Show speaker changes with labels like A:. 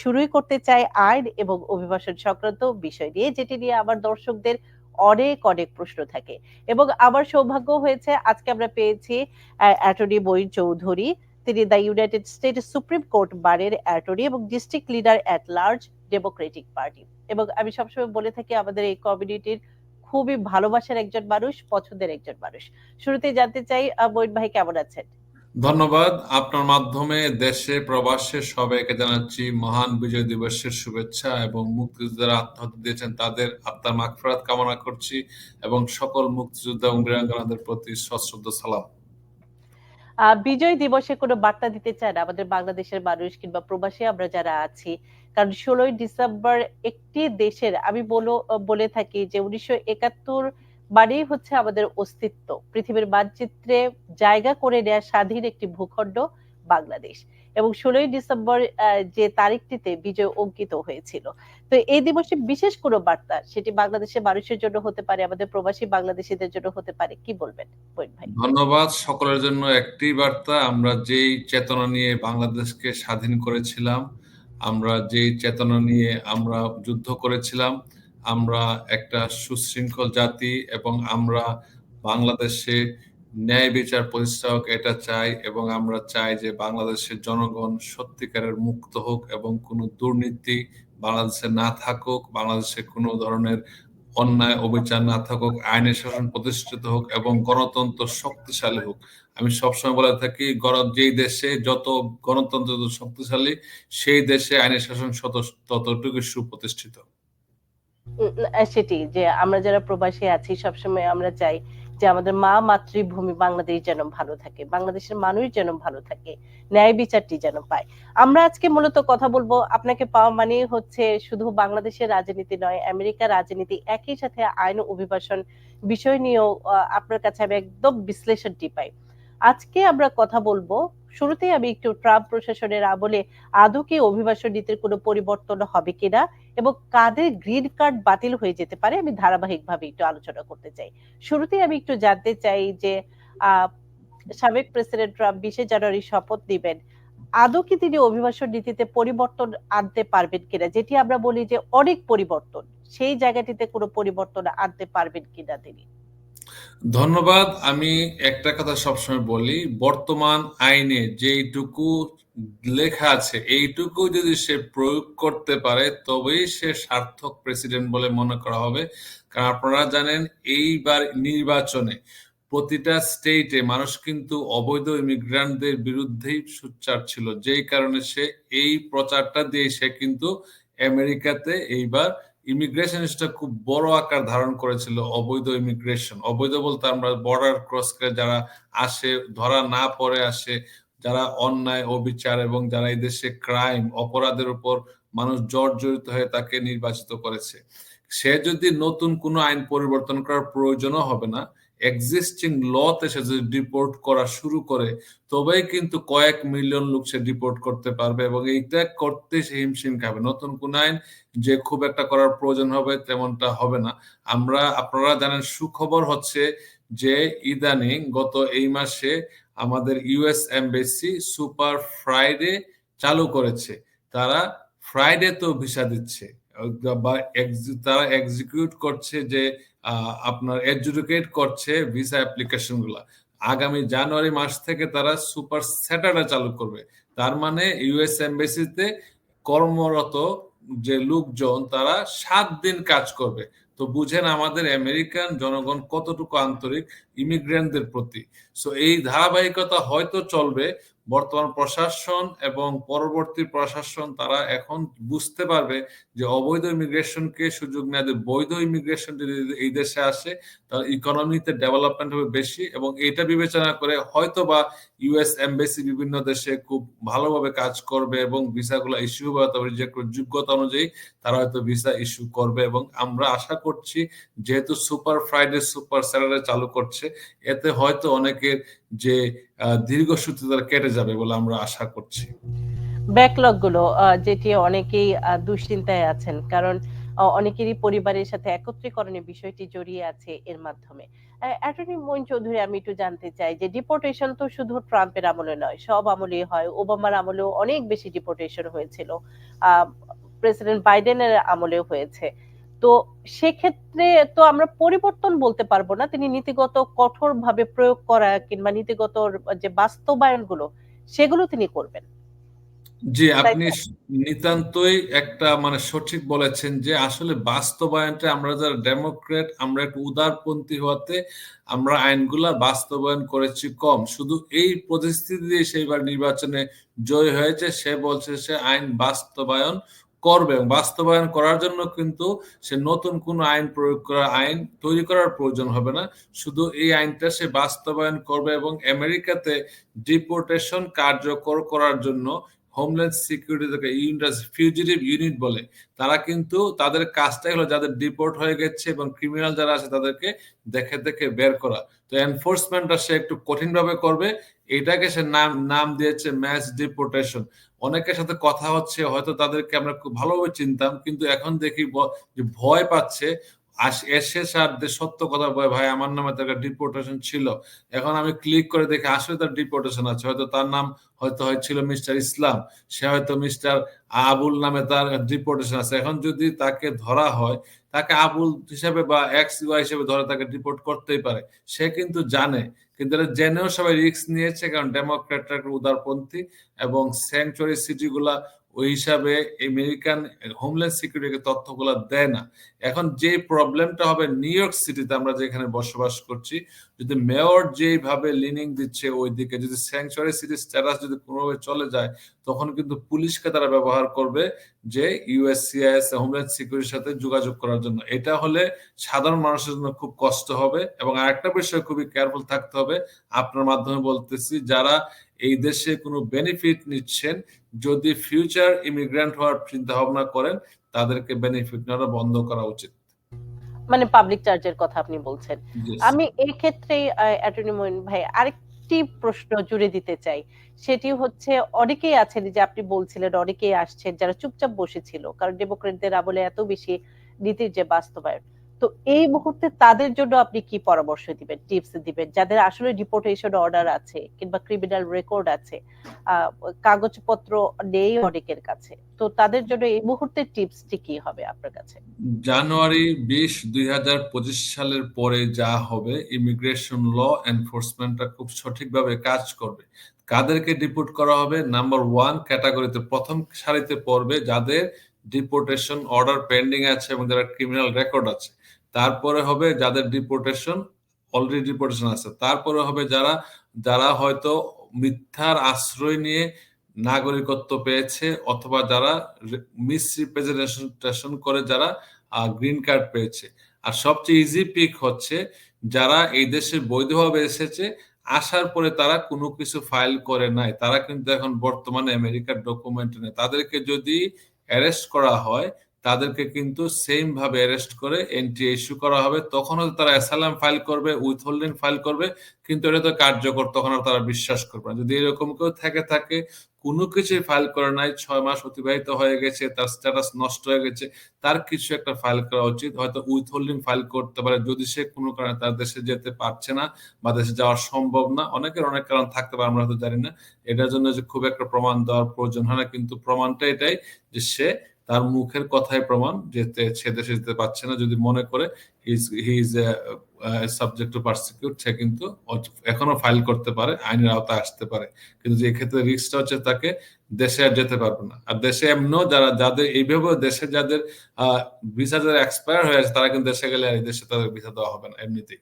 A: শুরুই করতে চাই আইন এবং অভিবাসন সংক্রান্ত বিষয় নিয়ে, যেটি নিয়ে আমার দর্শকদের অনেক অনেক প্রশ্ন থাকে। এবং আমার সৌভাগ্য হয়েছে, আজকে আমরা পেয়েছি অ্যাটর্নি বইন চৌধুরী। তিনি the United State Supreme Court বারের অ্যাটর্নি এবং district leader at large Democratic party. এবং আমি সবসময় বলে থাকি, আমাদের এই কমিউনিটির খুবই ভালোবাসার একজন মানুষ, পছন্দের একজন মানুষ। শুরুতে জানতে চাই বইন ভাই কেমন আছেন?
B: ধন্যবাদ। আপনার মাধ্যমে দেশে, প্রবাসে সবাইকে জানাচ্ছি মহান বিজয় দিবসের শুভেচ্ছা এবং মুক্তিযোদ্ধারা আত্মহত্যা দিয়েছেন তাদের আত্মার মাগফিরাত কামনা করছি এবং সকল মুক্তিযোদ্ধা এবং বীরাঙ্গনাদের প্রতি সশ্রদ্ধ সালাম।
A: বিজয় দিবসে কোনো বার্তা দিতে চান আমাদের বাংলাদেশের মানুষ কিংবা প্রবাসী আমরা যারা আছি? কারণ ষোলোই ডিসেম্বর একটি দেশের, আমি বলো, বলে থাকি যে উনিশশো একাত্তর মানেই হচ্ছে আমাদের অস্তিত্ব। পৃথিবীর মানচিত্রে জায়গা করে নেয়া স্বাধীন একটি ভূখণ্ড বাংলাদেশ। এবং ষোলোই ডিসেম্বর যে তারিখটিতে বিজয় অঙ্কিত হয়েছিল। তো এই দিবসে বিশেষ কোনো বার্তা, সেটি বাংলাদেশের মানুষের জন্য হতে পারে, আমাদের প্রবাসী বাংলাদেশিদের জন্য হতে পারে, কি বলবেন ভাই?
B: ধন্যবাদ সকলের জন্য একটি বার্তা। আমরা যেই চেতনা নিয়ে বাংলাদেশকে স্বাধীন করেছিলাম, আমরা যেই চেতনা নিয়ে আমরা যুদ্ধ করেছিলাম আমরা একটা সুশৃঙ্খল জাতি এবং আমরা বাংলাদেশে ন্যায় বিচার প্রতিষ্ঠা এটা চাই এবং আমরা চাই যে বাংলাদেশের জনগণ সত্যিকারের মুক্ত হোক এবং কোনো দুর্নীতি বাংলাদেশে না থাকুক, বাংলাদেশে কোনো ধরনের অন্যায় অবিচার না থাকুক, আইনের শাসন প্রতিষ্ঠিত হোক এবং গণতন্ত্র শক্তিশালী হোক। আমি সবসময় বলে থাকি যেই দেশে যত গণতন্ত্র শক্তিশালী, সেই দেশে আইনের শাসন ততটুকু সুপ্রতিষ্ঠিত।
A: সেটি যে আমরা যারা প্রবাসী আছি, সবসময় আমরা চাই যে আমাদের মা মাতৃভূমি বাংলাদেশ যেন ভালো থাকে, বাংলাদেশের মানুষ যেন ভালো থাকে, ন্যায় বিচারটি যেন পায়। আমরা আজকে মূলত কথা বলব আপনাকে পাওয়া মানে হচ্ছে শুধু বাংলাদেশের রাজনীতি নয়, আমেরিকার রাজনীতি একই সাথে আইন অভিবাসন বিষয় নিয়েও আপনার কাছে আমি একদম বিশ্লেষণটি পাই। আজকে আমরা কথা বলব শুরুতেই আমি একটু ট্রাম্প প্রশাসনের আমলে আদৌ কি অভিবাসন নীতির কোনো পরিবর্তন হবে কিনা এবং কাদের গ্রিন কার্ড বাতিল হয়ে যেতে পারে, আমি ধারাবাহিকভাবে একটু আলোচনা করতে চাই। শুরুতেই আমি একটু জানতে চাই যে সাবেক প্রেসিডেন্ট ট্রাম্প বিশে জানুয়ারি শপথ নেবেন। আদৌ কি তিনি অভিবাসন নীতিতে পরিবর্তন আনতে পারবেন কিনা, যেটি আমরা বলি যে অনেক পরিবর্তন, সেই জায়গাটিতে কোনো পরিবর্তন আনতে পারবেন কিনা তিনি?
B: ধন্যবাদ। আমি একটা কথা সবসময় বলি, বর্তমান আইনে যেইটুকু লেখা আছে, এইটুকু যদি সে প্রয়োগ করতে পারে, তবেই সে সার্থক প্রেসিডেন্ট বলে মনে করা হবে। কারণ আপনারা জানেন, এইবার নির্বাচনে প্রতিটা স্টেটে মানুষ কিন্তু অবৈধ ইমিগ্রান্টদের বিরুদ্ধেই সুচ্চার ছিল। যেই কারণে সে এই প্রচারটা দিয়ে সে কিন্তু আমেরিকাতে এইবার ইমিগ্রেশনটা খুব বড় আকার ধারণ করেছিল অবৈধ ইমিগ্রেশন। অবৈধ বলতে আমরা বর্ডার ক্রস করে যারা আসে, ধরা না পড়ে আসে, যারা অন্যায়, অবিচার এবং যারা এই দেশে ক্রাইম অপরাধের উপর মানুষ জর্জরিত হয়ে তাকে নির্বাচিত করেছে। সে যদি নতুন কোনো আইন পরিবর্তন করার প্রয়োজনও হবে না এক্সিস্টিং লতে সে যদি ডিপোর্ট করা শুরু করে, তবেই কিন্তু কয়েক মিলিয়ন লোক সে ডিপোর্ট করতে পারবে এবং এইটা করতে সে হিমশিম খাবে। নতুন কোন আইন যে খুব একটা করার প্রয়োজন হবে তেমনটা হবে না। আমরা, আপনারা জানেন, সুখবর হচ্ছে যে ইদানিং গত এই মাসে আমাদের ইউএস এমবেসি সুপার ফ্রাইডে চালু করেছে। তারা ফ্রাইডে তো ভিসা দিচ্ছে। বা তারা এক্সিকিউট করছে যে আপনার এডুকেট করছে ভিসা অ্যাপ্লিকেশনগুলা। আগামী জানুয়ারি মাস থেকে তারা সুপার স্যাটারডে চালু করবে। তার মানে ইউএস এমবেসিতে কর্মরত যে লোকজন, তারা সাত দিন কাজ করবে। তো বুঝেন আমাদের আমেরিকান জনগণ কতটুকু আন্তরিক ইমিগ্রেন্টদের প্রতি। সো এই ধারাবাহিকতা হয়তো চলবে বর্তমান প্রশাসন এবং পরবর্তী প্রশাসন, তারা এখন বুঝতে পারবে যে অবৈধ ইমিগ্রেশনকে সুযোগ নেওয়া বৈধ ইমিগ্রেশন যদি এই দেশে আসে, তাহলে ইকোনমিতে ডেভেলপমেন্ট হবে বেশি এবং এটা বিবেচনা করে হয়তো বা ইউএস এমবেসি বিভিন্ন দেশে খুব ভালোভাবে কাজ করবে এবং ভিসাগুলো ইস্যু হবে তবে যে যোগ্যতা অনুযায়ী তারা হয়তো ভিসা ইস্যু করবে এবং আমরা আশা করছি যেহেতু সুপার ফ্রাইডে সুপার স্যাটারডে চালু করছে, এতে হয়তো অনেকের যে দীর্ঘসূত্রে তারা কেটে যাবে বলে আমরা আশা করছি।
A: ব্যাকলগগুলো যেটি অনেকেই দুশ্চিন্তায় আছেন, কারণ অনেকেরই পরিবারের সাথে একত্রীকরণের বিষয়টি জড়িয়ে আছে এর মাধ্যমে। অ্যাটর্নি মইন চৌধুরী, আমি একটু জানতে চাই যে ডিপোর্টেশন তো শুধু ট্রাম্পের আমলে নয়, সব আমলেই হয়। ওবামার আমলেও অনেক বেশি ডিপোর্টেশন হয়েছিল। প্রেসিডেন্ট বাইডেনের আমলেও হয়েছে। তো সেক্ষেত্রে তো আমরা পরিবর্তন বলতে পারব না। তিনি নীতিগত কঠোরভাবে প্রয়োগ করা কিংবা নীতিগত যে বাস্তবায়নগুলো সেগুলো তিনি করবেন।
B: জি আপনি নিতান্তই একটা মানে সঠিক বলেছেন যে আসলে বাস্তবায়নটা আমরা যারা ডেমোক্রেট আমরা একটু উদারপন্থী হওয়াতে আমরা আইনগুলা বাস্তবায়ন করেছি কম। শুধু এই পরিস্থিতি দিয়ে সেইবার নির্বাচনে জয় হয়েছে সে বলছে সে আইন বাস্তবায়ন করবে এবং বাস্তবায়ন করার জন্য কিন্তু সে নতুন কোনো আইন প্রয়োগ করা, আইন তৈরি করার প্রয়োজন হবে না। শুধু এই আইনটা সে বাস্তবায়ন করবে এবং আমেরিকাতে ডিপোর্টেশন কার্যকর করার জন্য homeland security unit fugitive unit বলে, তারা কিন্তু তাদের কাজটাই হলো যাদের ডিপোর্ট হয়ে গেছে এবং ক্রিমিনাল যারা আছে তাদেরকে দেখে দেখে বের করা। তো এনফোর্সমেন্টটা সে একটু কঠিন ভাবে করবে, এটাকে সে নাম নাম দিয়েছে ম্যাচ ডিপোর্টেশন অনেকের সাথে কথা হচ্ছে, হয়তো তাদেরকে আমরা খুব ভালোভাবে চিনতাম, কিন্তু এখন দেখি ভয় পাচ্ছে এসে স্যার সত্য কথা বলে, ভাই, আমার নামে তার ডিপোর্টেশন ছিল। এখন আমি ক্লিক করে দেখি, আসলে তার ডিপোর্টেশন আছে। হয়তো তার নাম হয়তো হয়েছিল মিস্টার ইসলাম। সে হয়তো মিস্টার আবুল নামে তার ডিপোর্টেশন আছে। এখন যদি তাকে ধরা হয়, তাকে আবুল হিসেবে বা এক্স ওয়াই হিসেবে ধরে তাকে ডিপোর্ট করতেই পারে। সে কিন্তু জানে। কিন্তু এটা জেনেও সবাই রিস্ক নিয়েছে, কারণ ডেমোক্রেটরা উদারপন্থী এবং স্যাংচুয়ারি সিটি গুলা ওই হিসাবে আমেরিকান হোমল্যান্ড সিকিউরিটি তথ্যগুলো দেয় না। এখন যে প্রবলেমটা হবে নিউ ইয়র্ক সিটিতে আমরা যেখানে বসবাস করছি, যদি মেয়র যেইভাবে লিনিং দিচ্ছে ওই দিকে যদি স্যাংচুয়ারি সিটি স্ট্যাটাস যদি কোনোভাবে চলে যায় তখন কিন্তু পুলিশকে তারা ব্যবহার করবে যে ইউএসসিআইএস হোমল্যান্ড সিকিউরিটির সাথে যোগাযোগ করার জন্য। এটা হলে সাধারণ মানুষের জন্য খুব কষ্ট হবে এবং আরেকটা বিষয় খুবই কেয়ারফুল থাকতে হবে। আপনার মাধ্যমে বলতেছি যারা এই দেশে কোনো বেনিফিট নিচ্ছেন যদি ফিউচার ইমিগ্রেন্ট হওয়ার চিন্তা ভাবনা করেন তাদেরকে বেনিফিট নেওয়া বন্ধ করা উচিত।
A: মানে পাবলিক চার্জের কথা আপনি বলছেন। আমি এই ক্ষেত্রে অ্যাটর্নি মইন ভাই আরেকটি প্রশ্ন জুড়ে দিতে চাই। সেটি হচ্ছে, অনেকেই আছেন যে আপনি বলছিলেন, অনেকেই আসছেন যারা চুপচাপ বসেছিল, কারণ ডেমোক্রেটদের আমলে এত বেশি নীতির যে বাস্তবায়ন। তো এই মুহূর্তে তাদের জন্য আপনি কি পরামর্শ দিবেন, টিপস দিবেন? যাদের আসলে ডিপোর্টেশন অর্ডার আছে কিংবা ক্রিমিনাল রেকর্ড আছে কাগজপত্র নেই অনেকের কাছে, তো তাদের জন্য এই মুহূর্তে টিপসটি কি হবে আপনার কাছে?
B: জানুয়ারি বিশ, দুই সালের পরে যা হবে ইমিগ্রেশন ল এনফোর্সমেন্টটা খুব সঠিকভাবে কাজ করবে। কাদেরকে ডিপোর্ট করা হবে? নাম্বার ওয়ান ক্যাটাগরিতে প্রথম সারিতে পড়বে যাদের ডিপোর্টেশন অর্ডার পেন্ডিং আছে এবং যারা ক্রিমিনাল রেকর্ড আছে। তারপরে হবে যাদের ডিপোর্টেশন অলরেডি ডিপোর্টেশন আছে। তারপরে হবে যারা যারা হয়তো মিথ্যার আশ্রয় নিয়ে নাগরিকত্ব পেয়েছে অথবা যারা মিসরিপ্রেজেন্টেশন করে যারা গ্রিন কার্ড পেয়েছে। আর সবচেয়ে ইজি পিক হচ্ছে যারা এই দেশে বৈধভাবে এসেছে, আসার পরে তারা কোনো কিছু ফাইল করে নাই। তারা কিন্তু এখন বর্তমানে আমেরিকার ডকুমেন্ট নেই। তাদেরকে যদি অ্যারেস্ট করা হয় তাদেরকে কিন্তু সেম ভাবে অ্যারেস্ট করে এন্ট্রি ইস্যু করা হবে। তখনও তারা অ্যাসালাম ফাইল করবে উইথহোল্ডিং ফাইল করবে, কিন্তু এটা তো কার্যকর, তখন আর তারা বিশ্বাস করবে না। যদি এরকম কেউ থেকে থাকে, কোনো কিছুই ফাইল করে নাই, ছয় মাস অতিবাহিত হয়ে গেছে, তার স্ট্যাটাস নষ্ট হয়ে গেছে, তার কিছু একটা ফাইল করা উচিত। হয়তো উইথহোল্ডিং ফাইল করতে পারে, যদি সে কোনো কারণে তার দেশে যেতে পারছে না বা দেশে যাওয়া সম্ভব না, অনেকের অনেক কারণ থাকতে পারে, আমরা হয়তো জানি না। এটার জন্য যে খুব একটা প্রমাণ দেওয়ার প্রয়োজন হয় না, কিন্তু প্রমাণটা এটাই যে সে তার মুখের কথায় প্রমাণ যে সে দেশে যেতে পারছে না, যদি মনে করে he is subject to persecute সে কিন্তু এখনও ফাইল করতে পারে, আইনের আওতায় আসতে পারে। কিন্তু যে ক্ষেত্রে রিস্কটা হচ্ছে তাকে দেশে আর যেতে পারবে না। আর দেশে এমনও যারা, যাদের এইভাবে দেশে যাদের ভিসা যারা এক্সপায়ার হয়ে আছে, তারা কিন্তু দেশে গেলে আর দেশে তাদের ভিসা দেওয়া হবে না, এমনিতেই।